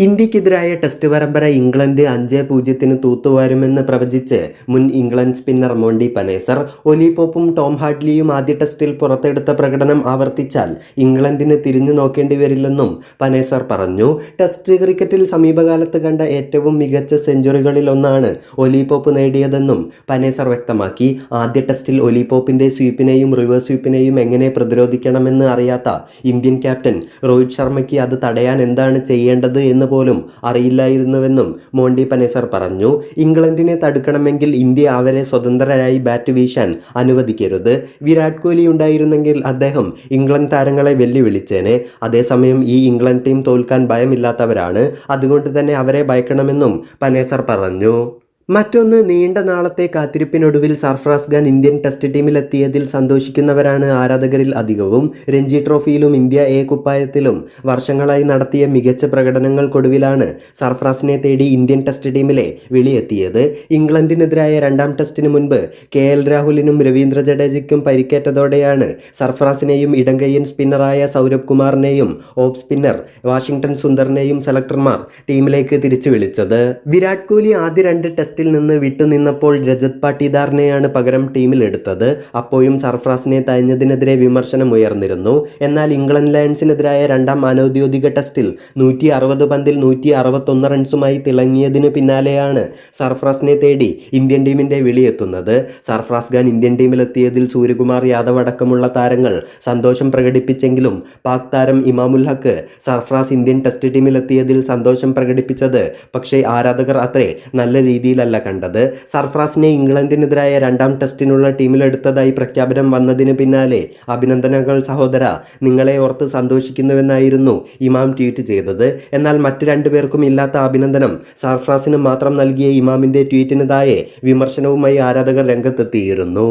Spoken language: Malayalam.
ഇന്ത്യക്കെതിരായ ടെസ്റ്റ് പരമ്പര ഇംഗ്ലണ്ട് അഞ്ച് പൂജ്യത്തിന് തൂത്തുവാരുമെന്ന് പ്രവചിച്ച് മുൻ ഇംഗ്ലണ്ട് സ്പിന്നർ മോണ്ടി പനേസർ ഒലിപോപ്പും ടോം ഹാഡ്ലിയും ആദ്യ ടെസ്റ്റിൽ പുറത്തെടുത്ത പ്രകടനം ആവർത്തിച്ചാൽ ഇംഗ്ലണ്ടിന് തിരിഞ്ഞു നോക്കേണ്ടി വരില്ലെന്നും പനേസർ പറഞ്ഞു. ടെസ്റ്റ് ക്രിക്കറ്റിൽ സമീപകാലത്ത് കണ്ട ഏറ്റവും മികച്ച സെഞ്ചുറികളിൽ ഒന്നാണ് ഒലിപോപ്പ് നേടിയതെന്നും പനേസർ വ്യക്തമാക്കി. ആദ്യ ടെസ്റ്റിൽ ഒലി പോപ്പിന്റെ സ്വീപ്പിനെയും റിവേഴ്സ് സ്വീപ്പിനെയും എങ്ങനെ പ്രതിരോധിക്കണമെന്ന് അറിയാത്ത ഇന്ത്യൻ ക്യാപ്റ്റൻ രോഹിത് ശർമ്മയ്ക്ക് അത് തടയാൻ എന്താണ് ചെയ്യേണ്ടത് എന്ന് പോലും അറിയില്ലായിരുന്നുവെന്നും മോണ്ടി പനേസർ പറഞ്ഞു. ഇംഗ്ലണ്ടിനെ തടുക്കണമെങ്കിൽ ഇന്ത്യ അവരെ സ്വതന്ത്രരായി ബാറ്റ് വീശാൻ അനുവദിക്കരുത്. വിരാട് കോഹ്ലി ഉണ്ടായിരുന്നെങ്കിൽ അദ്ദേഹം ഇംഗ്ലണ്ട് താരങ്ങളെ വെല്ലുവിളിച്ചേനെ. അതേസമയം ഈ ഇംഗ്ലണ്ട് ടീം തോൽക്കാൻ ഭയമില്ലാത്തവരാണ്. അതുകൊണ്ട് തന്നെ അവരെ ഭയക്കണമെന്നും പനേസർ പറഞ്ഞു. മറ്റൊന്ന് നീണ്ട നാളത്തെ കാത്തിരിപ്പിനൊടുവിൽ സർഫ്രാസ് ഖാൻ ഇന്ത്യൻ ടെസ്റ്റ് ടീമിലെത്തിയതിൽ സന്തോഷിക്കുന്നവരാണ് ആരാധകരിൽ അധികവും. രഞ്ജി ട്രോഫിയിലും ഇന്ത്യ എ കുപ്പായത്തിലും വർഷങ്ങളായി നടത്തിയ മികച്ച പ്രകടനങ്ങൾക്കൊടുവിലാണ് സർഫ്രാസിനെ തേടി ഇന്ത്യൻ ടെസ്റ്റ് ടീമിലെ വിളിയെത്തിയത്. ഇംഗ്ലണ്ടിനെതിരായ രണ്ടാം ടെസ്റ്റിന് മുൻപ് കെ എൽ രാഹുലിനും രവീന്ദ്ര ജഡേജയ്ക്കും പരിക്കേറ്റതോടെയാണ് സർഫ്രാസിനെയും ഇടങ്കയ്യൻ സ്പിന്നറായ സൗരഭ് കുമാറിനെയും ഓഫ് സ്പിന്നർ വാഷിംഗ്ടൺ സുന്ദറിനെയും സെലക്ടർമാർ ടീമിലേക്ക് തിരിച്ചു വിളിച്ചത് വിരാട് കോഹ്ലി ആദ്യ രണ്ട് ടെസ്റ്റിൽ നിന്ന് വിട്ടുനിന്നപ്പോൾ രജത് പാട്ടീദാറിനെയാണ് പകരം ടീമിലെടുത്തത് അപ്പോഴും സർഫ്രാസിനെ തഴഞ്ഞതിനെതിരെ വിമർശനം ഉയർന്നിരുന്നു. എന്നാൽ ഇംഗ്ലണ്ട് ലയൺസിനെതിരായ രണ്ടാം അനൗദ്യോഗിക ടെസ്റ്റിൽ നൂറ്റി അറുപത് പന്തിൽ നൂറ്റി അറുപത്തൊന്ന് റൺസുമായി തിളങ്ങിയതിന് പിന്നാലെയാണ് സർഫ്രാസിനെ തേടി ഇന്ത്യൻ ടീമിന്റെ വിളിയെത്തുന്നത്. സർഫ്രാസ് ഖാൻ ഇന്ത്യൻ ടീമിലെത്തിയതിൽ സൂര്യകുമാർ യാദവ് അടക്കമുള്ള താരങ്ങൾ സന്തോഷം പ്രകടിപ്പിച്ചെങ്കിലും പാക് താരം ഇമാമുൽ ഹക്ക് സർഫറാസ് ഇന്ത്യൻ ടെസ്റ്റ് ടീമിലെത്തിയതിൽ സന്തോഷം പ്രകടിപ്പിച്ചത്. പക്ഷേ ആരാധകർ അത്രേ നല്ല രീതിയിലല്ല കണ്ടത്. സർഫ്രാസിനെ ഇംഗ്ലണ്ടിനെതിരായ രണ്ടാം ടെസ്റ്റിനുള്ള ടീമിലെടുത്തതായി പ്രഖ്യാപനം വന്നതിന് പിന്നാലെ അഭിനന്ദനങ്ങൾ സഹോദര. നിങ്ങളെ ഓർത്ത് സന്തോഷിക്കുന്നുവെന്നായിരുന്നു ഇമാം ട്വീറ്റ് ചെയ്തത്. എന്നാൽ മറ്റു രണ്ടുപേർക്കും ഇല്ലാത്ത അഭിനന്ദനം സർഫ്രാസിന് മാത്രം നൽകിയ ഇമാമിന്റെ ട്വീറ്റിന് താഴെ വിമർശനവുമായി ആരാധകർ രംഗത്തെത്തിയിരുന്നു.